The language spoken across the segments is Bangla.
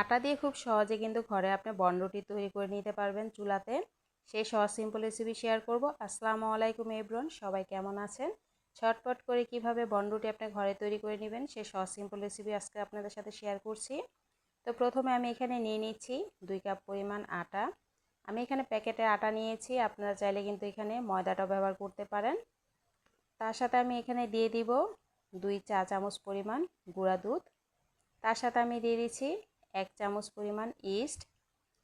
আটা দিয়ে খুব সহজে কিন্তু ঘরে আপনি বনরুটি তৈরি করে নিতে পারবেন চুলাতে। সেই সহজ সিম্পল রেসিপি শেয়ার করব। আসসালামু আলাইকুম এব্রন সবাই কেমন আছেন? ছটপট করে কীভাবে বনরুটি আপনি ঘরে তৈরি করে নেবেন, সেই সহজ সিম্পল রেসিপি আজকে আপনাদের সাথে শেয়ার করছি। তো প্রথমে আমি এখানে নিয়ে নিচ্ছি দুই কাপ পরিমাণ আটা। আমি এখানে প্যাকেটে আটা নিয়েছি, আপনারা চাইলে কিন্তু এখানে ময়দাটাও ব্যবহার করতে পারেন। তার সাথে আমি এখানে দিয়ে দিব দুই চা চামচ পরিমাণ গুঁড়া দুধ। তার সাথে আমি দিয়ে দিচ্ছি এক চামচ পরিমাণ ইস্ট,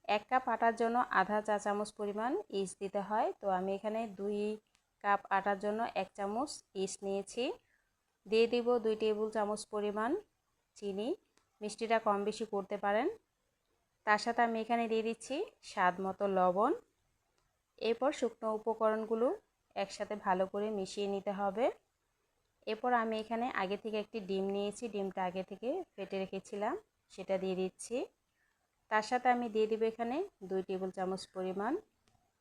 এক কাপ আটার জন্য আধা চা চামচ পরিমাণ ইস্ট দিতে হয়। তো আমি এখানে দুই কাপ আটার জন্য এক চামচ ইস্ট নিয়েছি। দিয়ে দিব দুই টেবিল চামচ পরিমাণ চিনি। মিষ্টিটা কম বেশি করতে পারেন। তার সাথে আমি এখানে দিয়ে দিচ্ছি স্বাদ মতো লবণ। এরপর শুকনো উপকরণগুলো একসাথে ভালো করে মিশিয়ে নিতে হবে। এরপর আমি এখানে আগে থেকে একটি ডিম নিয়েছি। ডিমটা আগে থেকে ফেটে রেখেছিলাম। সেটা দিয়ে দিচ্ছি। তার সাথে আমি দিয়ে দিব এখানে দুই টেবিল চামচ পরিমাণ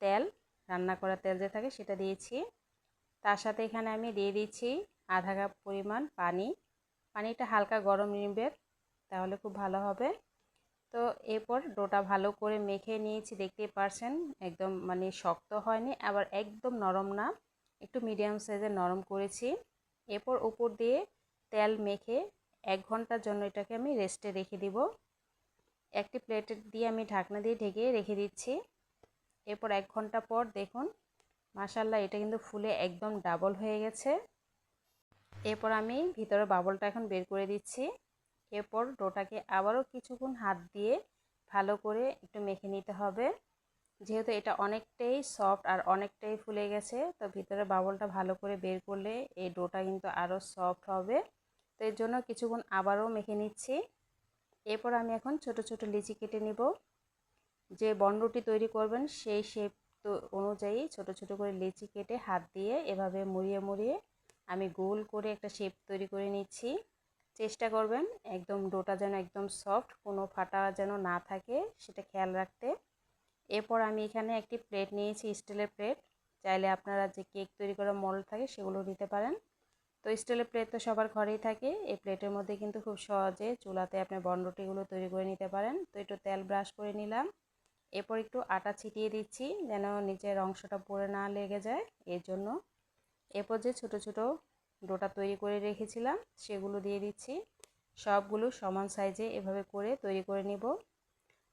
তেল, রান্না করা তেল যে থাকে সেটা দিয়েছি। তার সাথে এখানে আমি দিয়ে দিচ্ছি আধা কাপ পরিমাণ পানি। পানিটা হালকা গরম নিবে, তাহলে খুব ভালো হবে। তো এরপর ডোটা ভালো করে মেখে নিয়েছি, দেখতেই পারছেন, একদম মানে শক্ত হয়নি, আবার একদম নরম না, একটু মিডিয়াম সাইজের নরম করেছি। এরপর উপর দিয়ে তেল মেখে এক ঘণ্টার জন্য এটাকে আমি রেস্টে রেখে দিব। একটি প্লেটের দিয়ে আমি ঢাকনা দিয়ে ঢেকে রেখে দিচ্ছি। এরপর এক ঘণ্টা পর দেখুন মাসাল্লাহ এটা কিন্তু ফুলে একদম ডাবল হয়ে গেছে। এরপর আমি ভিতরে বাবলটা এখন বের করে দিচ্ছি। এরপর ডোটাকে আবারও কিছুক্ষণ হাত দিয়ে ভালো করে একটু মেখে নিতে হবে। যেহেতু এটা অনেকটাই সফট আর অনেকটাই ফুলে গেছে, তো ভিতরে বাবলটা ভালো করে বের করলে এই ডোটা কিন্তু আরও সফট হবে। তো এর জন্য কিছুক্ষণ আবারও মেখে নিচ্ছি। এরপর আমি এখন ছোট ছোট লিচি কেটে নিব। যে বনরুটি তৈরি করবেন সেই শেপ তো অনুযায়ী ছোট ছোট করে লিচি কেটে হাত দিয়ে এভাবে মুড়িয়ে মুড়িয়ে আমি গোল করে একটা শেপ তৈরি করে নিচ্ছি। চেষ্টা করবেন একদম ডোটা যেন একদম সফট কোনো ফাটা যেন না থাকে সেটা খেয়াল রাখতে। এরপর আমি এখানে একটি প্লেট নিয়েছি, স্টিলের প্লেট চাইলে আপনারা যে কেক তৈরি করা মডেল থাকে সেগুলো নিতে পারেন। তো স্টিলের প্লেট তো সবার ঘরেই থাকে। এই প্লেটের মধ্যে কিন্তু খুব সহজে চুলাতে আপনি বনরুটিগুলো তৈরি করে নিতে পারেন। তো একটু তেল ব্রাশ করে নিলাম। এরপর একটু আটা ছিটিয়ে দিচ্ছি যেন নিচের অংশটা পরে না লেগে যায়। এর জন্য এরপর যে ছোট ছোট ডোটা তৈরি করে রেখেছিলাম সেগুলো দিয়ে দিচ্ছি। সবগুলো সমান সাইজে এভাবে করে তৈরি করে নিব।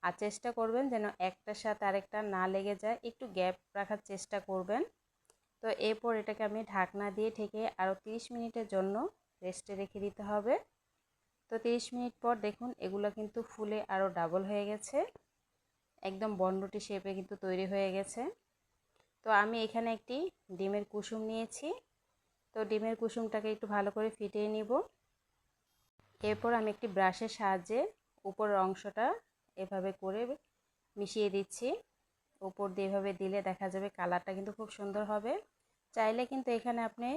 আর চেষ্টা করবেন যেন একটার সাথে আরেকটা না লেগে যায়। একটু গ্যাপ রাখার চেষ্টা করবেন। তো এরপর এটাকে আমি ঢাকনা দিয়ে ঢেকে আরও 30 মিনিটের জন্য রেস্টে রেখে দিতে হবে। তো 30 মিনিট পর দেখুন এগুলো কিন্তু ফুলে আরও ডাবল হয়ে গেছে। একদম বনরুটি শেপে কিন্তু তৈরি হয়ে গেছে। তো আমি এখানে একটি ডিমের কুসুম নিয়েছি। তো ডিমের কুসুমটাকে একটু ভালো করে ফিটিয়ে নিব। এরপর আমি একটি ব্রাশের সাহায্যে উপরের অংশটা এভাবে করে মিশিয়ে দিচ্ছি। উপর দিয়ে এভাবে দিলে দেখা যাবে কালারটা কিন্তু খুব সুন্দর হবে। চাইলে কিন্তু এখানে আপনি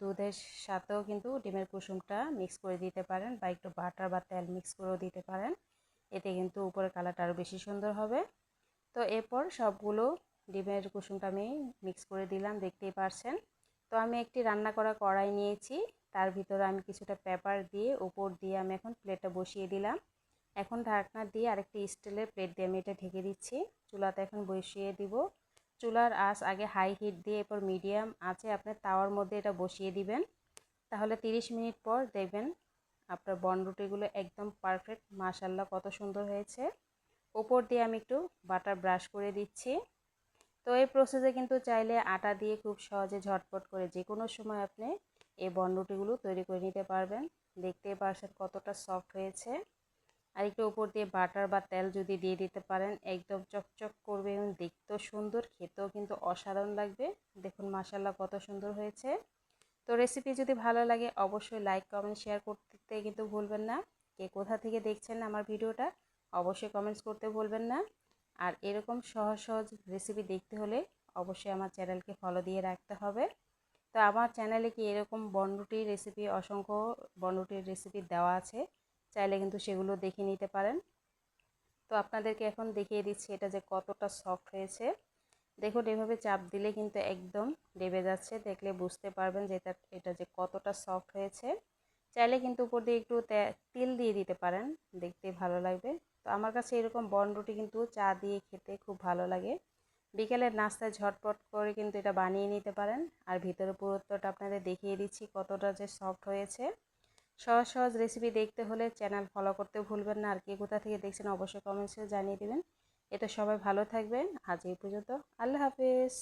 দুধের সাথেও কিন্তু ডিমের কুসুমটা মিক্স করে দিতে পারেন বা একটু বাটার বা তেল মিক্স করেও দিতে পারেন। এতে কিন্তু উপরে কালারটা আরও বেশি সুন্দর হবে। তো এরপর সবগুলো ডিমের কুসুমটা আমি মিক্স করে দিলাম, দেখতেই পারছেন। তো আমি একটি রান্না করা কড়াই নিয়েছি, তার ভিতরে আমি কিছুটা পেপার দিয়ে উপর দিয়ে আমি এখন প্লেটটা বসিয়ে দিলাম। এখন ঢাকনা দিয়ে আরেকটি স্টিলের প্লেট দিয়ে আমি এটা ঢেকে দিচ্ছি। চুলাতে এখন বসিয়ে দিব। চুলার আঁচ আগে হাই হিট দিয়ে এরপর মিডিয়াম আছে আপনি তাওয়ার মধ্যে এটা বসিয়ে দিবেন। তাহলে 30 মিনিট পর দেখবেন আপনার বনরুটিগুলো একদম পারফেক্ট মাশাল্লাহ কত সুন্দর হয়েছে। ওপর দিয়ে আমি একটু বাটার ব্রাশ করে দিচ্ছি। তো এই প্রসেসে কিন্তু চাইলে আটা দিয়ে খুব সহজে ঝটপট করে যে কোনো সময় আপনি এই বনরুটিগুলো তৈরি করে নিতে পারবেন। দেখতে পারছেন কতটা সফট হয়েছে। আর একটু উপর দিয়ে বাটার বা তেল যদি দিয়ে দিতে পারেন, একদম চকচক করবে এবং দেখতেও সুন্দর, খেতেও কিন্তু অসাধারণ লাগবে। দেখুন মাসাল্লাহ কত সুন্দর হয়েছে। তো রেসিপি যদি ভালো লাগে, অবশ্যই লাইক কমেন্ট শেয়ার করতে কিন্তু ভুলবেন না। কে কোথা থেকে দেখছেন আমার ভিডিওটা, অবশ্যই কমেন্টস করতে ভুলবেন না। আর এরকম সহজ সহজ রেসিপি দেখতে হলে অবশ্যই আমার চ্যানেলকে ফলো দিয়ে রাখতে হবে। তো আমার চ্যানেলে কি এরকম বনরুটির রেসিপি অসংখ্য বনরুটির রেসিপি দেওয়া আছে। চাইলে কিন্তু সেগুলো দেখে নিতে পারেন। তো আপনাদেরকে এখন দেখিয়ে দিচ্ছি এটা যে কতটা সফট হয়েছে। দেখুন, এভাবে চাপ দিলে কিন্তু একদম ডেবে যাচ্ছে। দেখলে বুঝতে পারবেন যে এটা এটা যে কতটা সফট হয়েছে। চাইলে কিন্তু উপর দিয়ে একটু তিল দিয়ে দিতে পারেন। দেখতে ভালো লাগবে। তো আমার কাছে এরকম বনরুটি কিন্তু চা দিয়ে খেতে খুব ভালো লাগে। বিকেলের নাস্তায় ঝটপট করে কিন্তু এটা বানিয়ে নিতে পারেন। আর ভিতরে পুরুত্বটা আপনাদের দেখিয়ে দিচ্ছি কতটা যে সফট হয়েছে। সহজ সহজ রেসিপি দেখতে হলে চ্যানেল ফলো করতে ভুলবেন না। আর কে কোথা থেকে দেখছেন অবশ্যই কমেন্টসে জানিয়ে দেবেন। এতে সবাই ভালো থাকবেন। আজ এই পর্যন্ত। আল্লাহ হাফেজ।